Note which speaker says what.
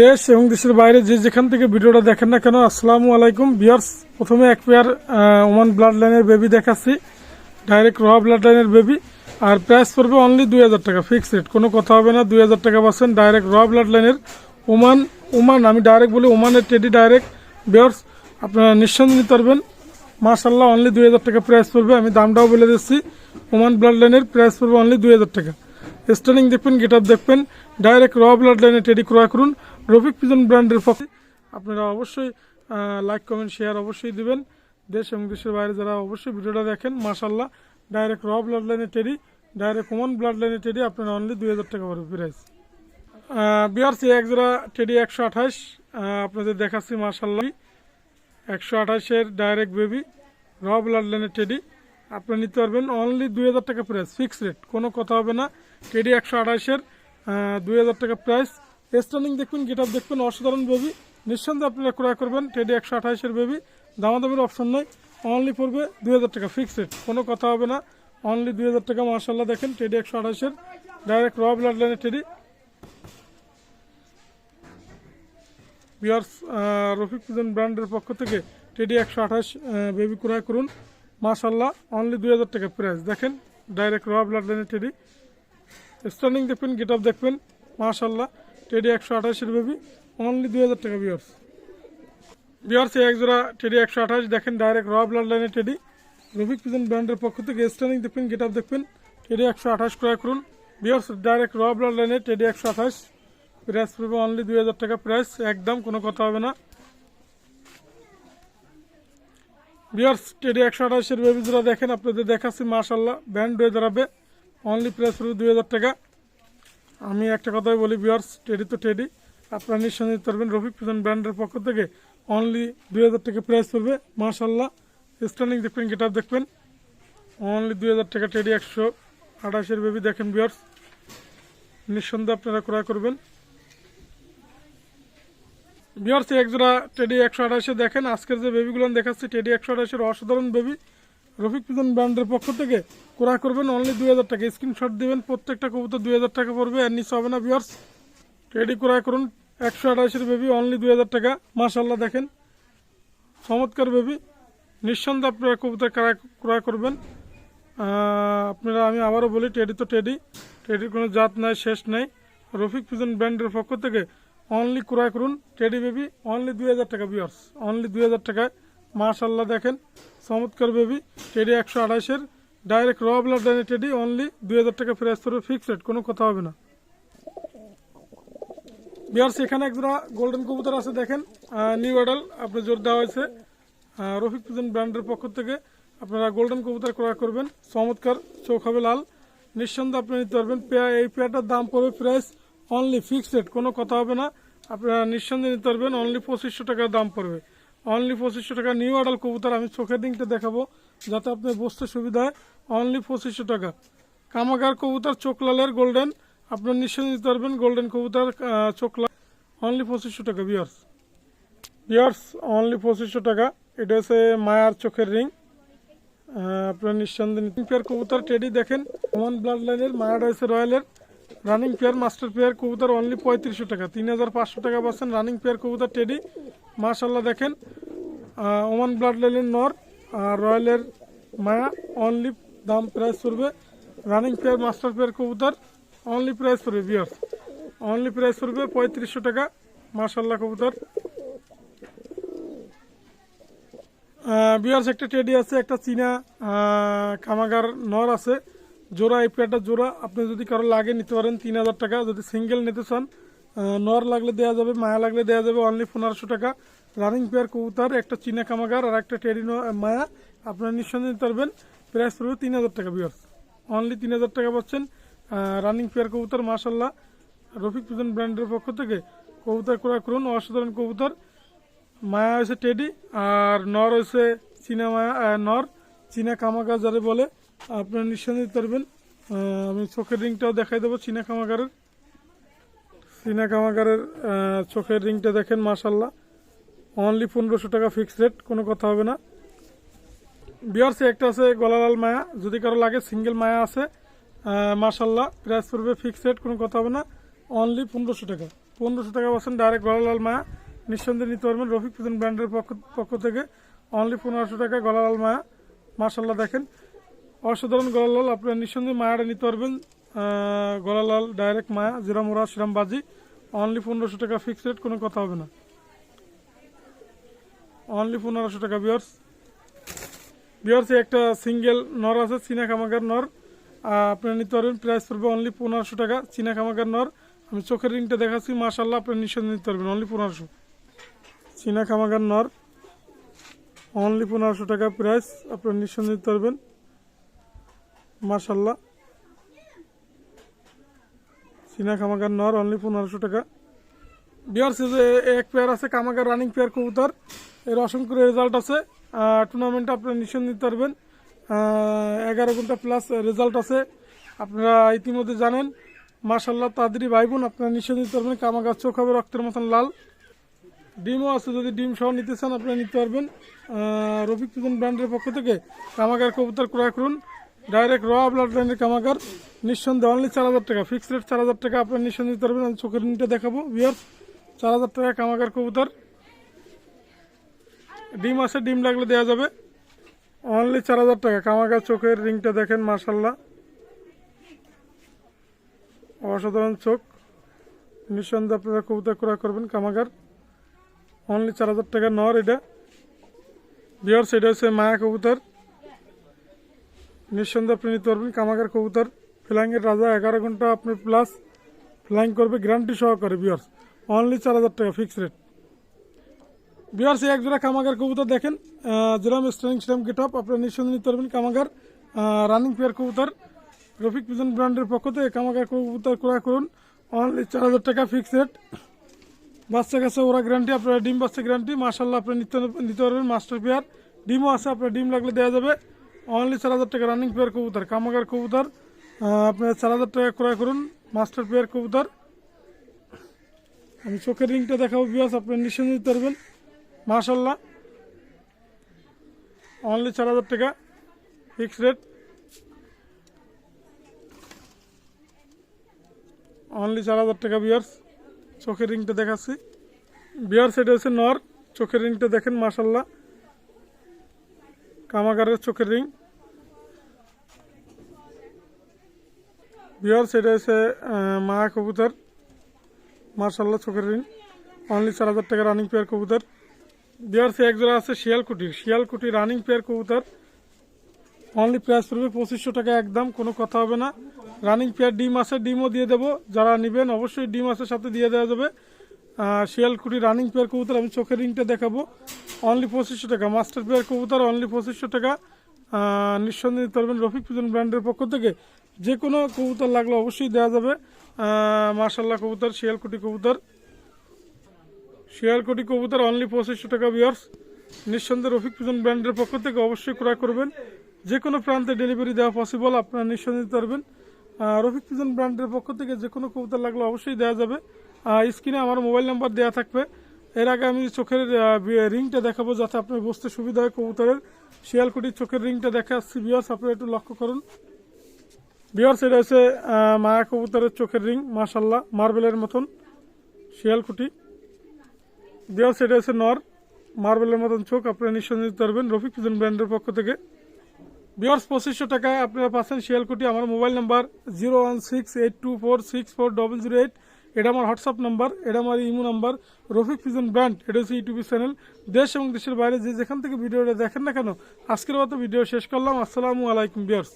Speaker 1: দেশ এবং দেশের বাইরে যে যেখান থেকে ভিডিওটা দেখেন না কেন, আসসালামু আলাইকুম। বিয়ার্স প্রথমে এক পেয়ার ওমান ব্লাড লাইনের বেবি দেখাচ্ছি। ডাইরেক্ট র ব্লাড লাইনের বেবি আর প্রাইস পড়বে অনলি দুই হাজার টাকা ফিক্স রেট কোনো কথা হবে না, দুই হাজার টাকা পাচ্ছেন ডাইরেক্ট র ব্লাড লাইনের ওমান ওমান আমি ডাইরেক্ট বলি ওমানের টেডি ডাইরেক্ট বিয়ার্স আপনারা নিঃসন্দেহে নিতে পারবেন। মার্শাল্লাহ অনলি দুই হাজার টাকা প্রাইস পড়বে। আমি দামটাও বলে দিচ্ছি। ওমান ব্লাড লাইনের প্রাইস পড়বে অনলি দুই হাজার টাকা। স্টার্নিং দেখবেন গেট আপ দেখবেন ডাইরেক্ট র ব্লাড লাইনে টেডি ক্রয় করুন। রফিক পিজন ব্র্যান্ডের পক্ষে আপনারা অবশ্যই লাইক কমেন্ট শেয়ার অবশ্যই দেবেন। দেশ এবং দেশের বাইরে যারা অবশ্যই ভিডিওটা দেখেন মাশাল্লাহ ডাইরেক্ট র ব্লাড লাইনে টেডি ডাইরেক্ট কমন ব্লাড লাইনে টেডি আপনারা অনলি দুই হাজার টাকা পড়বে প্রাইস বিআরসি এক জোড়া টেডি একশো আঠাশ আপনাদের দেখাচ্ছি মাশাল্লাহ একশো আঠাশের ডাইরেক্ট বেবি র ব্লাড লাইনের টেডি আপনারা নিতে পারবেন অনলি দুই হাজার টাকা প্রাইস ফিক্স রেট কোনো কথা হবে না। টেডি একশো আঠাশের দুই হাজার টাকা প্রাইস স্টার্নিং দেখবেন গেট আপ দেখবেন অসাধারণ বেবি নিঃসন্দেহে আপনারা ক্রয় করবেন টেডি একশো আঠাশের বেবি দামাদামের অপশন নেই। অনলি পড়বে দুই হাজার টাকা ফিক্স রেট কোনো কথা হবে না। অনলি দুই হাজার টাকা মার্শাল্লাহ দেখেন টেডি একশো আঠাশের ডাইরেক্ট র ব্লাড লাইনের টেডি বিয়ার্স রফিক পুজন ব্র্যান্ডের পক্ষ থেকে টেডি একশো আঠাশ বেবি ক্রয় করুন। মাশাল্লাহ অনলি দুই হাজার টাকা প্রাইস দেখেন ডাইরেক্ট র ব্লাড লাইনের টেডি স্টার্নিং দেখবেন গেট আপ দেখবেন মাশাল্লাহ টেডি একশো আঠাশের বেবি অনলি দুই হাজার টাকা বিয়ার্স বিয়ার্স এক জোড়া টেডি একশো আঠাশ, দেখেন ডাইরেক্ট র ব্লাড লাইনের টেডি রফিক পিজন ব্র্যান্ডের পক্ষ থেকে স্টার্নিং দেখবেন গেট আপ দেখবেন টেডি একশো আঠাশ ক্রয় করুন। বিয়ার্স ডাইরেক্ট র ব্লাড লাইনের টেডি একশো আঠাশ প্রাইস পড়বে অনলি দুই হাজার টাকা প্রাইস একদম কোনো কথা হবে না। বিয়ার্স টেডি একশো আঠাশের বেবি জোড়া দেখেন, আপনাদের দেখাচ্ছি মাশাল্লাহ ব্যান্ড হয়ে দাঁড়াবে। অনলি প্রাইস পড়বে দুই টাকা। আমি একটা কথাই বলি বিয়ার্স টেডি তো টেডি আপনারা নিঃসন্দেহে পারবেন, রফিক পিজন ব্র্যান্ডের পক্ষ থেকে অনলি দুই হাজার টাকা প্রাইস পড়বে মাশাল্লাহ স্টার্নিং দেখবেন গেট আপ দেখবেন। অনলি দুই হাজার টাকা টেডি একশো আঠাশের বেবি দেখেন বিয়ার্স নিঃসন্দেহে আপনারা ক্রয় করবেন। বিয়ার্স এক জোড়া টেডি একশো আঠাশে দেখেন। আজকের যে বেবিগুলো দেখাচ্ছি টেডি একশো আঠাশের অসাধারণ বেবি রফিক পিজন ব্র্যান্ডের পক্ষ থেকে ক্রয় করবেন অনলি দুই হাজার টাকা। স্ক্রিনশট দিবেন, প্রত্যেকটা কবুতর দুই হাজার টাকা পড়বে, আর নিচে হবে না বিয়ার্স টেডি ক্রয় করুন। একশো আঠাশের বেবি অনলি দুই হাজার টাকা। মাশাল্লাহ দেখেন। চমৎকার বেবি নিঃসন্দেহে আপনারা কবুতর ক্রয় ক্রয় করবেন। আপনারা, আমি আবারও বলি টেডি তো টেডি টেডির কোনো জাত নাই, শেষ নাই। রফিক পিজন ব্র্যান্ডের পক্ষ থেকে অনলি ক্রয় করুন। টেডি বেবি অনলি দুই হাজার টাকা বিয়ার্স অনলি দুই হাজার টাকায়। মার্শাল্লাহ দেখেন, চমৎকার বেবি টেডি একশো আড়াইশের ডাইরেক্ট র ব্লাড টেডি অনলি দুই হাজার টাকা প্রাইস করবে ফিক্সড রেট কোনো কথা হবে না। বিয়ার্স, এখানে একজোড়া গোল্ডেন কবুতর আছে, দেখেন নিউ অ্যাডাল আপনি জোর দেওয়া হয়েছে। রফিক পুজন ব্র্যান্ডের পক্ষ থেকে আপনারা গোল্ডেন কবুতর ক্রয় করবেন, চমৎকার, চোখ হবে লাল। নিঃসন্দেহে আপনি নিতে পারবেন, পেয়া এই পেয়ারটার দাম পড়বে প্রাইস অনলি ফিক্সড রেট কোনো কথা হবে না। আপনারা নিঃসন্দেহে নিতে পারবেন অনলি পঁচিশশো টাকার দাম পড়বে। অনলি পঁচিশশো টাকা নিউ আডাল কবুতর আমি চোখের দিকটা দেখাবো যাতে আপনার বসতে সুবিধা হয়। অনলি পঁচিশশো টাকা। কামাগার কবুতর চোখ লালের গোল্ডেন আপনার নিঃসন্দেহে নিতে পারবেন গোল্ডেন কবুতর আহ, চোখ লাল অনলি পঁচিশশো টাকা বিয়ার্স বিয়ার্স অনলি পঁচিশশো টাকা। এটা হচ্ছে মায়ার চোখের রিং। আপনার নিঃসন্দেহে পেয়ার কবুতর টেডি দেখেন। ওমান ব্লাড লাইনের মায়াটা হচ্ছে রয়্যালের। রানিং পেয়ার মাস্টার পেয়ার কবুতর অনলি পঁয়ত্রিশশো টাকা। তিন হাজার পাঁচশো টাকা পাচ্ছেন রানিং পেয়ার কবুতর টেডি মাশাল্লাহ দেখেন ওমান ব্লাড লাইনের নর, আর রয়্যালের মায়া অনলি দাম প্রাইস পড়বে রানিং পেয়ার মাস্টার পেয়ার কবুতর অনলি প্রাইস পড়বে বিয়ার্স অনলি প্রাইস পড়বে পঁয়ত্রিশশো টাকা মাশাল্লাহ কবুতর। বিয়ার্স একটা টেডি আছে, একটা চীনা কামাগার নর আছে, জোড়া, এই পেয়ারটা জোড়া, আপনি যদি কারও লাগে নিতে পারেন তিন হাজার টাকা, যদি সিঙ্গেল নিতে চান নর লাগলে দেওয়া যাবে, মায়া লাগলে দেওয়া যাবে অনলি পনেরোশো টাকা রানিং পেয়ার কবুতর, একটা চীনা কামাগার আর একটা টেডি ন- মায়া। আপনারা নিঃসন্দেহে নিতে পারবেন। প্রাইস পড়বে তিন হাজার টাকা বিয়ার্স অনলি তিন হাজার টাকা পাচ্ছেন। রানিং পেয়ার কবুতর মাসাল্লাহ রফিক পুজন ব্র্যান্ডের পক্ষ থেকে কবুতর ক্রয় করুন। অসাধারণ কবুতর। মায়া হয়েছে টেডি আর নর হয়েছে চীনা মায়া নর। চীনা কামাগা যারে বলে, আপনারা নিঃসন্দেহে দিতে পারবেন। আমি চোখের রিংটাও দেখাই দেবো চীনা কামাগারের। চীনা কামাগারের চোখের রিংটা দেখেন মাশাল্লাহ অনলি পনেরোশো টাকা ফিক্সড রেট কোনো কথা হবে না। বিয়ার্সে একটা আছে, গলালাল মায়া। যদি কারও লাগে সিঙ্গেল মায়া আছে মার্শাল্লাহ প্রাইস পড়বে ফিক্সড রেট কোনো কথা হবে না। অনলি পনেরোশো টাকা। পনেরোশো টাকা পাচ্ছেন ডাইরেক্ট গলালাল মায়া। নিঃসন্দেহে নিতে পারবেন রফিক ফিজন ব্র্যান্ডের পক্ষ পক্ষ থেকে। অনলি পনেরোশো টাকা, গলালাল মায়া। মার্শাল্লাহ দেখেন। অসাধারণ গলালাল, আপনারা নিঃসন্দেহে মায়াটা নিতে পারবেন। গলালাল ডাইরেক্ট মায়া জিরামোরা শ্রীরামবাজি অনলি পনেরোশো টাকা ফিক্সড রেট কোনো কথা হবে না। অনলি পনেরোশো টাকা বিয়ার্স বিয়ার্স একটা সিঙ্গেল নর আছে চীনা কামাগার নর আপনারা নিতে পারবেন প্রাইস পড়বে অনলি পনেরোশো টাকা চীনা কামাগার নর। আমি চোখের রিংটা দেখাচ্ছি মাশাল্লাহ আপনারা নিঃসন্দেহে নিতে পারবেন অনলি পনেরোশো। চীনা কামাগার নর অনলি পনেরোশো টাকা প্রাইস আপনারা নিঃসন্দেহে নিতে পারবেন মাশাল্লাহ চীনা কামাগার নর অনলি পনেরোশো টাকা। বিয়ার্স এক পেয়ার আছে কামাগার রানিং পেয়ার কবুতর। এর অসংখ্য রেজাল্ট আছে। টুর্নামেন্টে আপনারা নিঃসন্দেহে নিতে পারবেন। এগারো ঘণ্টা প্লাস রেজাল্ট আছে। আপনারা ইতিমধ্যে জানেন মাশাল্লাহ তাদেরই ভাই বোন আপনারা নিঃসন্দেহে নিতে পারবেন। কামাগার চোখ হবে রক্তের মতন লাল। ডিমও আছে, যদি ডিম সহ নিতে চান, আপনারা নিতে পারবেন। রফিক পিজন ব্র্যান্ডের পক্ষ থেকে কামাগার কবুতর ক্রয় করুন। ডাইরেক্ট র ব্লাড লাইনের কামাগার। নিঃসন্দেহে অনলি চার হাজার টাকা। ফিক্সড রেট চার হাজার টাকা আপনারা নিঃসন্দেহে নিতে পারবেন। আমি চোখের নিতে দেখাবো। বিয়ার চার হাজার টাকা কামাগার কবুতর। ডিম আছে, ডিম লাগলে দেওয়া যাবে। অনলি চার হাজার টাকা। কামাগার চোখের রিংটা দেখেন মার্শাল্লাহ অসাধারণ চোখ। নিঃসন্দেহে আপনারা কবুতর ক্রয় করবেন কামাগার। অনলি চার হাজার টাকা নর এটা। বিয়ার্স এটা হচ্ছে মায়া কবুতর। নিঃসন্দেহে আপনি নিতে পারবেন কামাগার কবুতর। ফ্লাইংয়ের রাজা এগারো ঘণ্টা আপনি প্লাস ফ্লাইং করবে গ্যারান্টি সহকারে বিয়ার্স অনলি চার হাজার টাকা ফিক্স রেট বিয়ার্স এক জোড়া কামাগার কবুতর দেখেন। যেরকম স্ট্রেনিং সেরকম গেট আপ আপনারা নিঃসন্দেহে নিতে পারবেন কামাগার। রানিং পেয়ার কবুতর। রফিক পিজন ব্র্যান্ডের পক্ষ থেকে কামাগার কবুতর ক্রয় করুন। অনলি চার হাজার টাকা ফিক্স রেট বাচ্চা কাছে ওরা গ্যারান্টি আপনারা ডিম বাচ্চা গ্যারান্টি মার্শাল্লাহ আপনি নিতে নিতে পারবেন। মাস্টার পেয়ার ডিমও আছে, আপনার ডিম লাগলে দেওয়া যাবে। অনলি চার হাজার টাকা রানিং পেয়ার কবুতর, কামাগার কবুতর। আপনার চার হাজার টাকা ক্রয় করুন। মাস্টার পেয়ার কবুতর। আমি চোখের রিংটা দেখাবো বিয়াস আপনার নিঃসন্দেহে নিতে পারবেন। মার্শাল্লাহ অনলি চার হাজার টাকা ফিক্স রেট অনলি চার হাজার টাকা বিয়ার্স চোখের রিংটা দেখাচ্ছি। বিয়ার সেটা হচ্ছে নর। চোখের রিংটা দেখেন মাসাল্লাহ কামাগারের চোখের রিং বিয়ার সেটা হচ্ছে মায়া কবুতর। মার্শাল্লাহ চোখের রিং অনলি চার হাজার টাকা রানিং পেয়ার কবুতর। বিয়ার একজোড়া আছে শিয়ালকুটির শিয়ালকুটি রানিং পেয়ার কবুতর। অনলি প্রাইস পড়বে পঁচিশশো টাকা একদম, কোনো কথা হবে না। রানিং পেয়ার ডিম আছে, ডিমও দিয়ে দেবো। যারা নেবেন অবশ্যই ডিম আছে, সাথে দিয়ে দেওয়া যাবে। শিয়ালকুটি রানিং পেয়ার কবুতর, আমি চোখের রিংটা দেখাবো। অনলি পঁচিশশো টাকা। মাস্টার পেয়ার কবুতর অনলি পঁচিশশো টাকা। নিঃসন্দেহে নিতে রফিক পিজন ব্র্যান্ডের পক্ষ থেকে। যে কোনো কবুতর লাগলে অবশ্যই দেওয়া যাবে। মার্শাল্লাহ কবুতর, শিয়ালকুটি কবুতর। শিয়ালকুটি কবুতর অনলি পঁচিশশো টাকা বিয়ার্স নিঃসন্দেহে রফিক পিজন ব্র্যান্ডের পক্ষ থেকে অবশ্যই ক্রয় করবেন। যে কোনো প্রান্তে ডেলিভারি দেওয়া পসিবল আপনারা নিঃসন্দেহে নিতে পারবেন। রফিক পিজন ব্র্যান্ডের পক্ষ থেকে যে কোনো কবুতর লাগলে অবশ্যই দেওয়া যাবে। স্ক্রিনে আমার মোবাইল নাম্বার দেওয়া থাকবে। এর আগে আমি চোখের রিংটা দেখাবো যাতে আপনার বুঝতে সুবিধা হয় কবুতরের। শিয়ালকুটির চোখের রিংটা দেখা আসছি বিয়ার্স আপনারা একটু লক্ষ্য করুন। বিয়ার্স এটা হচ্ছে মায়া কবুতরের চোখের রিং মাশাল্লাহ মার্বেলের মতন। শিয়ালকুটি বিয়ার্স এটা হচ্ছে নর। মার্বেলের মতন চোখ, আপনারা নিঃসন্দেহে নিতে পারবেন। রফিক পিজন ব্র্যান্ডের পক্ষ থেকে। বিয়ার্স পঁচিশশো টাকায় আপনারা পাচ্ছেন শিয়ালকুটি আমার mobile number zero one six eight two four six four double zero eight. এটা আমার হোয়াটসঅ্যাপ নাম্বার, এটা আমার imo number. Rafiq pigeon brand, এটা হচ্ছে ইউটিউব চ্যানেল। দেশ এবং দেশের বাইরে যে যেখান থেকে ভিডিওটা দেখেন না কেন, আজকের মতো ভিডিও শেষ করলাম। আসসালামু আলাইকুম বিয়ার্স